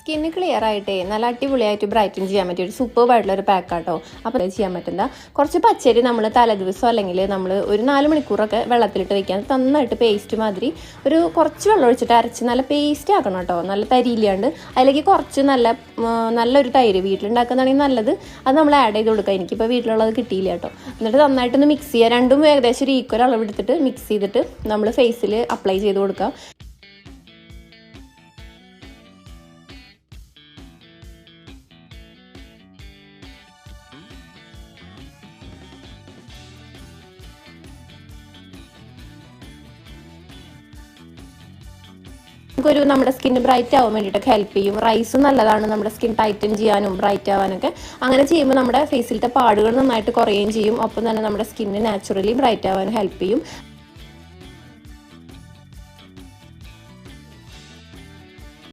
Skin clear ആയിട്ടേ നല്ല അടിപൊളിയായിട്ട് ബ്രൈറ്റൻ ചെയ്യാൻ പറ്റിയ ഒരു സൂപ്പർ ആയിട്ടുള്ള ഒരു പാക്കാട്ടോ അപ്പോൾ ചെയ്യാൻ പറ്റുന്ന. കുറച്ച് പച്ചരി നമ്മൾ തലേദിവസം അല്ലെങ്കിൽ നമ്മൾ ഒരു നാല് മണിക്കൂറൊക്കെ വെള്ളത്തിലിട്ട് വെക്കാൻ നന്നായിട്ട് പേസ്റ്റ് മാതിരി ഒരു കുറച്ച് വെള്ളം ഒഴിച്ചിട്ട് അരച്ച് നല്ല പേസ്റ്റ് ആക്കണം കേട്ടോ. നല്ല തരിയില്ലാണ്ട് അതിലേക്ക് കുറച്ച് നല്ല നല്ലൊരു തൈര് വീട്ടിലുണ്ടാക്കുന്നതാണെങ്കിൽ നല്ലത്. അത് നമ്മൾ ആഡ് ചെയ്ത് കൊടുക്കുക. എനിക്കിപ്പോൾ വീട്ടിലുള്ളത് കിട്ടിയില്ല കേട്ടോ. എന്നിട്ട് നന്നായിട്ടൊന്ന് മിക്സ് ചെയ്യുക. രണ്ടും ഏകദേശം ഒരു ഈക്വൽ അളവെടുത്തിട്ട് മിക്സ് ചെയ്തിട്ട് നമ്മൾ ഫേസിൽ അപ്ലൈ ചെയ്ത് കൊടുക്കുക. നമുക്കൊരു നമ്മുടെ സ്കിന്ന് ബ്രൈറ്റ് ആവാൻ വേണ്ടിയിട്ടൊക്കെ ഹെൽപ്പ് ചെയ്യും. റൈസ് നല്ലതാണ് നമ്മുടെ സ്കിൻ ടൈറ്റൻ ചെയ്യാനും ബ്രൈറ്റ് ആവാനൊക്കെ. അങ്ങനെ ചെയ്യുമ്പോൾ നമ്മുടെ ഫേസിലത്തെ പാടുകൾ നന്നായിട്ട് കുറയുകയും ചെയ്യും. ഒപ്പം തന്നെ നമ്മുടെ സ്കിന്ന് നാച്ചുറലി ബ്രൈറ്റ് ആവാൻ ഹെൽപ്പ് ചെയ്യും.